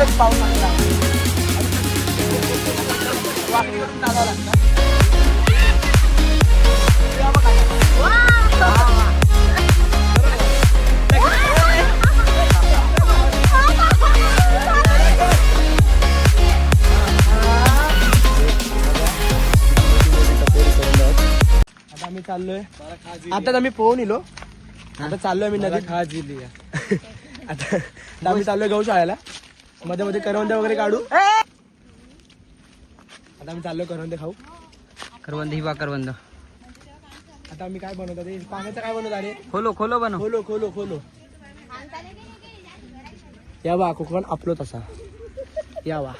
मस्त पाऊस बघ आता. आम्ही चाललोय. आता आम्ही पोहून इलो आता चाललोय आम्ही नदीत. खा जिली. आता आम्ही चाललोय गौशाळेला. मध्ये मध्ये करवंदे वगैरे काढू. आता आम्ही चाललोय करवंदे खाऊ. करवंद हिवा करवंद. आता आम्ही काय बनवतो ते? पाण्याचं काय बनवतो अरे खोलो खोलो बनव. खोलो खोलो खोलो. या वा कोकण आपलो तसा. या वा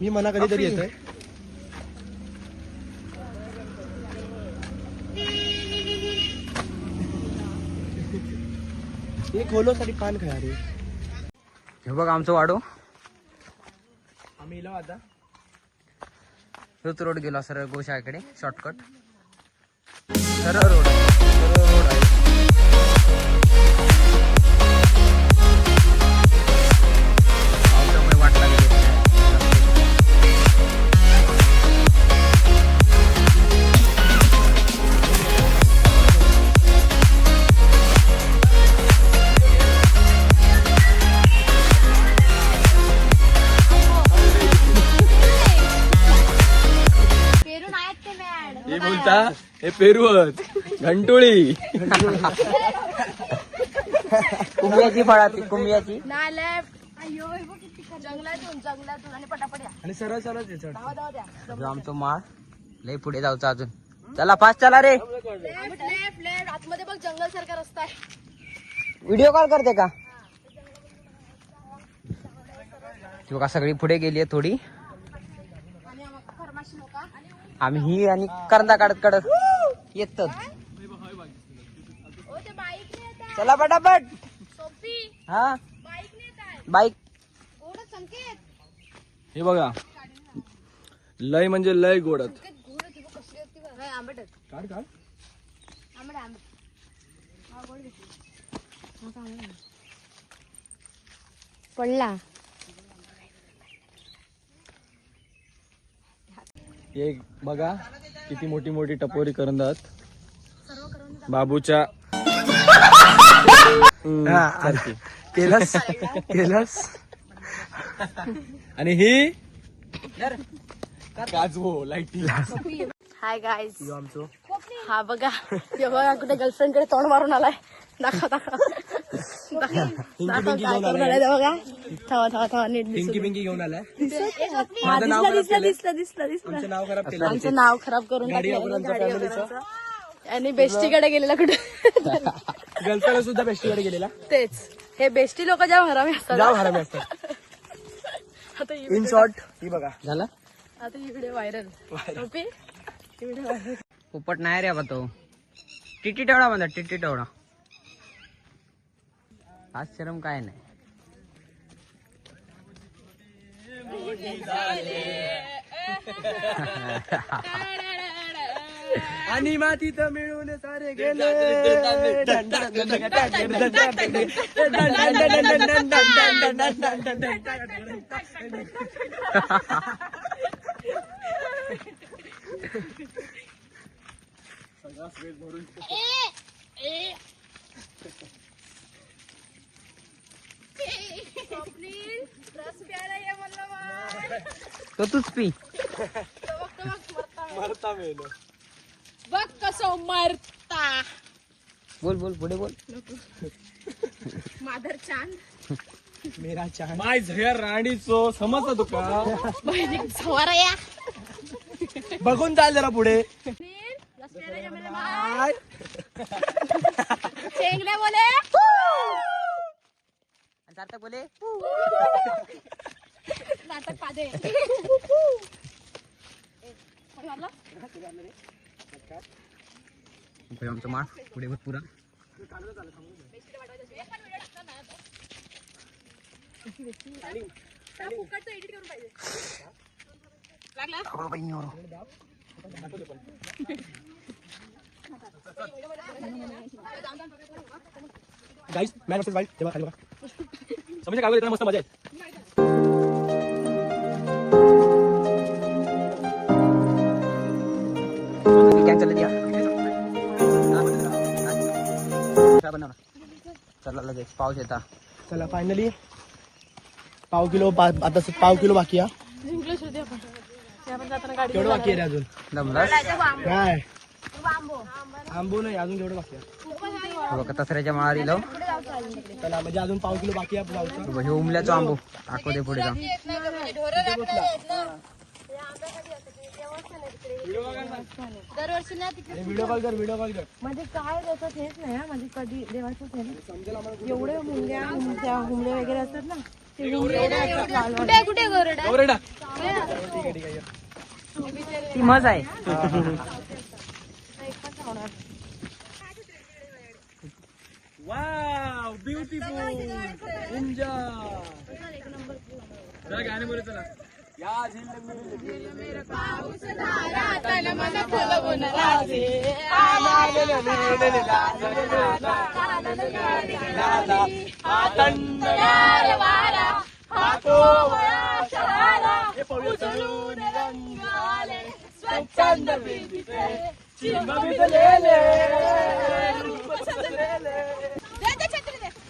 मी मना कधीतरी येतोय. हे खोलो साठी पान खाय रे हे बघ आमचं वाडो. आम्ही इलो आता. तोच रोड गेला सरळ गोशाळेकडे शॉर्टकट सरळ रोड. हे पेरुवत घंटोळी. कुंभियाची फळाची कुंभियाची नाही लेफ्ट अयो हे बघ किती खरं. जंगलातून जंगलातून. आणि पटापट या. आणि सरळ सरळ ते चढ. धावा धावा द्या आमचं माळ. लय पुढे जाऊचं अजून. चला फास्ट चला रे. लेफ्ट लेफ्ट लेफ्ट आतमध्ये बघ जंगल सारखा रस्ता आहे. व्हिडिओ कॉल करते का? ती बघा सगळी पुढे गेली आहे थोडी. आणि आम्हाला फरमाशी नका. आम्ही ही आणि करंदा काढत काढत. येत ओ ते बाईक ने येत चला पटापट. हा? बाईक हे बघा. लय म्हणजे लय गोडत. पडला. हे बघा. किती मोठी मोठी टपोरी करंदात बाबूच्या सारखी. केलंस? केलंस? आणि ही? काजवो लाईटी. हाय गाईज आमचं. हा बघा. बघा कुठे गर्लफ्रेंडकडे तोंड मारून आलाय. दाखव दाखव. आलाय. बघा? नीट पिंकी पिंकी घेऊन आलाय. हा, माझं नाव दिसलं खराब दिसलं केलं. दिसलं दिसलं दिसलं. आमचं नाव खराब केलं आमचं नाव खराब करून. आणि बेस्टीकडे गेलेला कुठे? गर्लफ्रेंड सुद्धा बेस्टीकडे गेलेला. तेच. हे बेस्टी लोक जेव्हा हरामी असतात. जाव हरामी असतात. इन शॉर्ट ही बघा. झालं? आता इकडे व्हायरल viral. पोपट नाही रे बा तो. टिटी तेवढा म्हणा टिटी तेवढा आज शरम काय नाही. आणि मातीत मिळून सारे गेले. स्वप्नील, रस प्यायला ये म्हणलं बा. तो तूच पी. मरता. मरता मेलो. बघ कसं मरता. बोल बोल पुढे बोल. माधर छान मेरा चान माय झया राणीचो समजलं तुका सवारा या. बघून चाल जरा पुढे. स्वप्नील, रस प्यायला ये म्हणलं बा. शेंगले बोले. सार्थक बोले नाटक पादे आमचं माळ पुढे बघ पुरा. लागला? गाइस मैन वर्सेस वाइल्ड दिमाग खाली होगा समझे कागज़ इतना मस्त मज़ा है। कैन चले दिया। पाव येता चला फाइनली पाव किलो आता पाव किलो बाकी केवढं बाकी आहे आंबो नहीं बाकी बघा तसऱ्याच्या माळा दिलं चला म्हणजे अजून पाव किलो बाकी आहे जाऊचा हे उमल्याचो आंबो. दाखव दे पुढे जाऊन. दरवर्षी ना तिकडे व्हिडिओ कॉल कर व्हिडिओ कॉल कर. म्हणजे काय त्याचं हेच नाही हा, म्हणजे कधी देवाचंच आहे ना एवढे मुंग्या हुमच्या हुमले वगैरे असतात ना ती मज आहे. वाव ब्युटिफुल इंजा गाणे बोलू चला या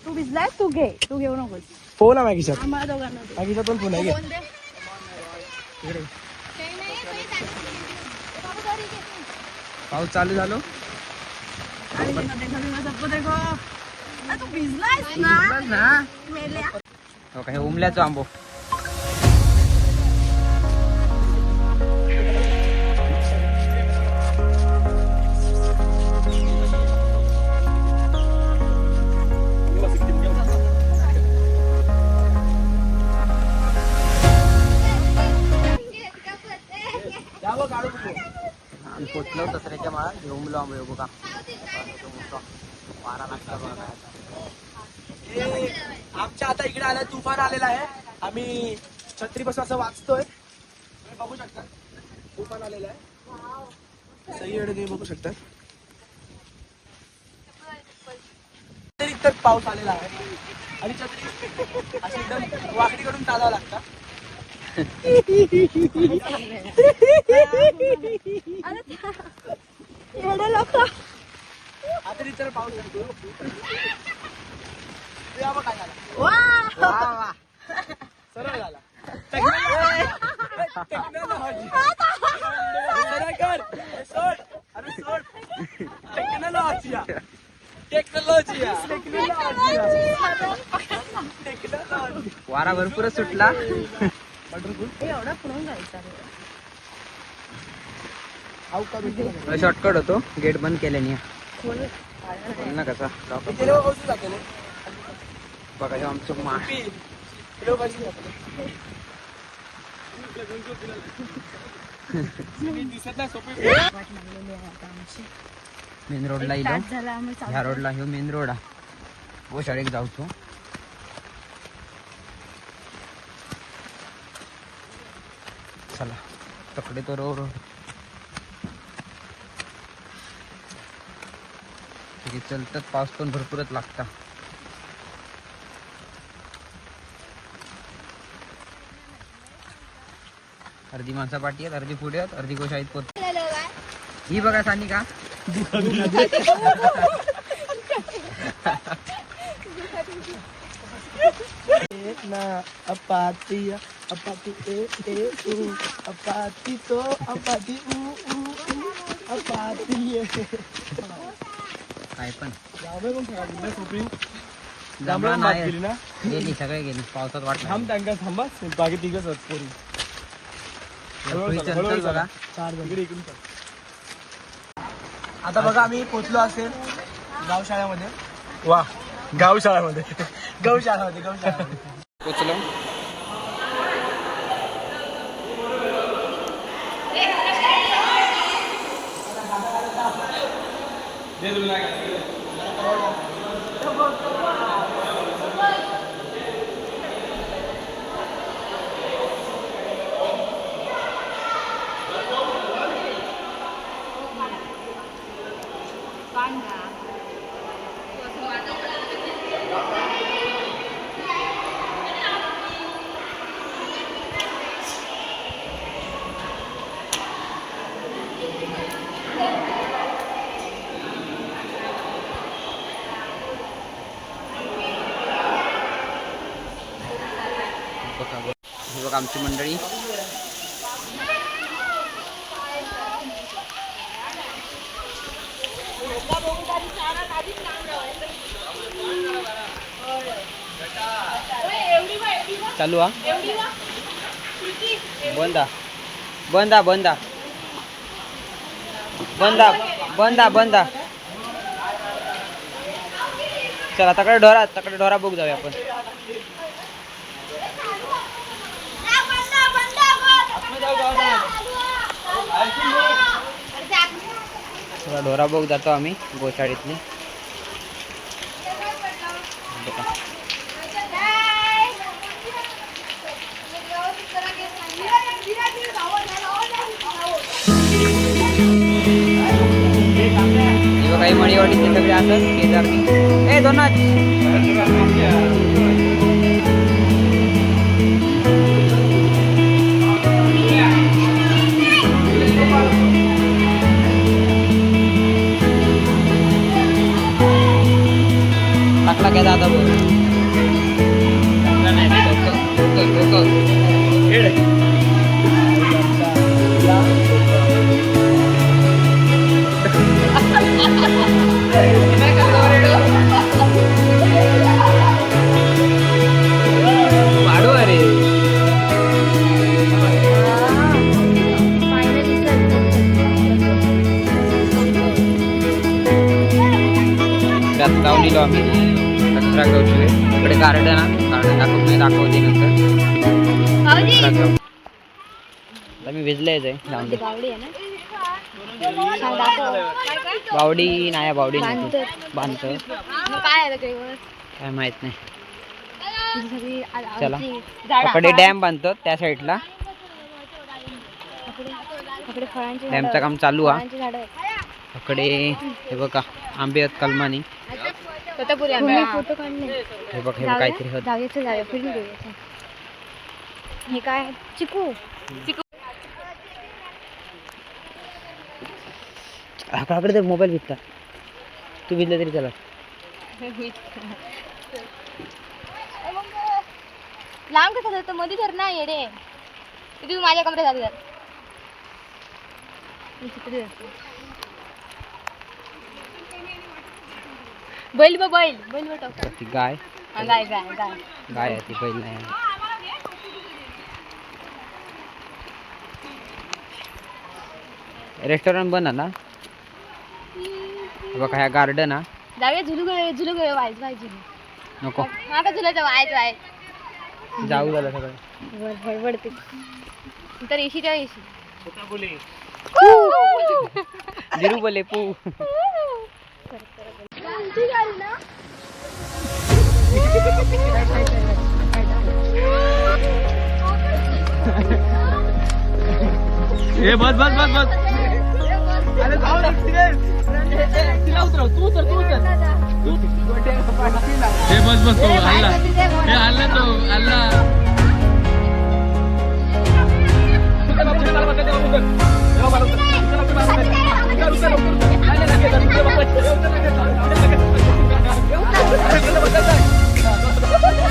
तू भिजलाय तू घे. तू घेऊ नकोस. फोन आहे माझ्या आम्हाला दोघांना दे. खिशात पण फोन आहे घे. पाऊस चालू झालो. मध्ये. आ, तू भिजलायस ना बस ना? हो का, हे उमल्याचो आंबो. पोचलो तसऱ्याच्या मला घेऊन उमलो आंबो हे बघा. वारा लागला बघा आमच्या आता इकडे आलाय तुफान आलेला आहे. आम्ही छत्रीपासून असं वाचतोय. बघू शकता. तुफान आलेला आहे. सही तुम्ही बघू शकता. तर पाऊस आलेला आहे. आणि छत्री अशी एकदम वाकडीकडून चालावं लागतं. सरळ झाला टेक्नॉलॉजी टेक्नॉलॉजी टेक्नॉलॉजी वारा भरपूरच सुटला. एवढा शॉर्टकट होतो. गेट बंद केल्याने खोल. बोल ना कसा? लॉक ते लोक कशी जाते रे? बघा हे आमचं मा पी. ते लोक कशी जाते दिसत नाही सोपी वाट लागलेली आहे आता आमची. मेन रोडला एक इलो. तास झाला आम्ही ह्या चाललो. रोडला ह्यो मेन रोड हा वो शाळेक जाऊचो चला तकडे तो रोड ठीक चलतात पाऊस पण भरपूरच लागता. अर्धी माणसा पाठी आहेत अर्धी पुढे आहेत अर्धी गोशाळीत पोत ही बघा सानी का? ना अपाती अपाती ए ए ऊ अपाती तो अपाती ऊ ऊ ऊ अपाती ये काय पण. जांभळे पण खेळाली ना सोपी जांभळा जांभळा मात नाही गेली ना गेली सगळे गेली पावसात वाट थांब त्यांका थांबा बाकी तिघच आहेत पोरी हळूहळू बघा. चार. इकडे इकडून. आता बघा आम्ही पोचलो असेल गावशाळामध्ये वा गावशाळामध्ये गौशाळामध्ये गौशाळामध्ये पोचलो లేదు వినాయక बघा आमची मंडळी चालू हा बंदा बंदा बंदा बंदा बंदा बंदा चला तकडे ढोरा तकडे ढोरा बघ जाऊया आपण आता ढोराबोग जातो आम्ही गोशाळेतली काही मळीवाडीचे सगळे असत केदारनी. ए दोनच गेलो आम्ही. कचरा गावची इकडे गार्डन आहे गार्डन दाखवते दाखवते नंतर. आम्ही भिजलायच आहे बावडी नाही बावडी नाही बांधत काय माहीत नाही. चला. पकडे डॅम बांधतो त्या साईडला. डॅमचं काम चालू आहे. पकडे हे बघा आंबे आहेत कलमानी. तुम्ही फोटो काढले. हे बघ हे बघ काहीतरी होत जाऊया चल, जाऊया फिरून घेऊया चल. हे काय? चिकू. चिकू. आकडे ते मोबाईल विकता. तू भिजलं तरी चला लांब कसं जातं मध्ये धर ना येडे. किती तू माझ्या कमरे झाली बैल बघ बैल. बैल बघ टाक. ती गाय. हा, गाय गाय गाय. गाय आहे ती बैल नाही रेस्टॉरंट बन ना. हे बघा ह्या गार्डन हा. जाऊया झुलू गयो झुलू गयो वाईज वाईज झुलू. नको. आता झुलायचं वाईज वाईज जाऊ झालं सगळं. बडबडते तर येशी. तेव्हा येशी दिरू बोले पू. ए बस बस बस बस अरे जाऊ ना तिथे. तिला उतरव तू उतर तू उतर हे बस बस तो हल्ला हे हल्ला तो हल्ला उतर, उतर, मला बसायचं, उतर. 我真的我真的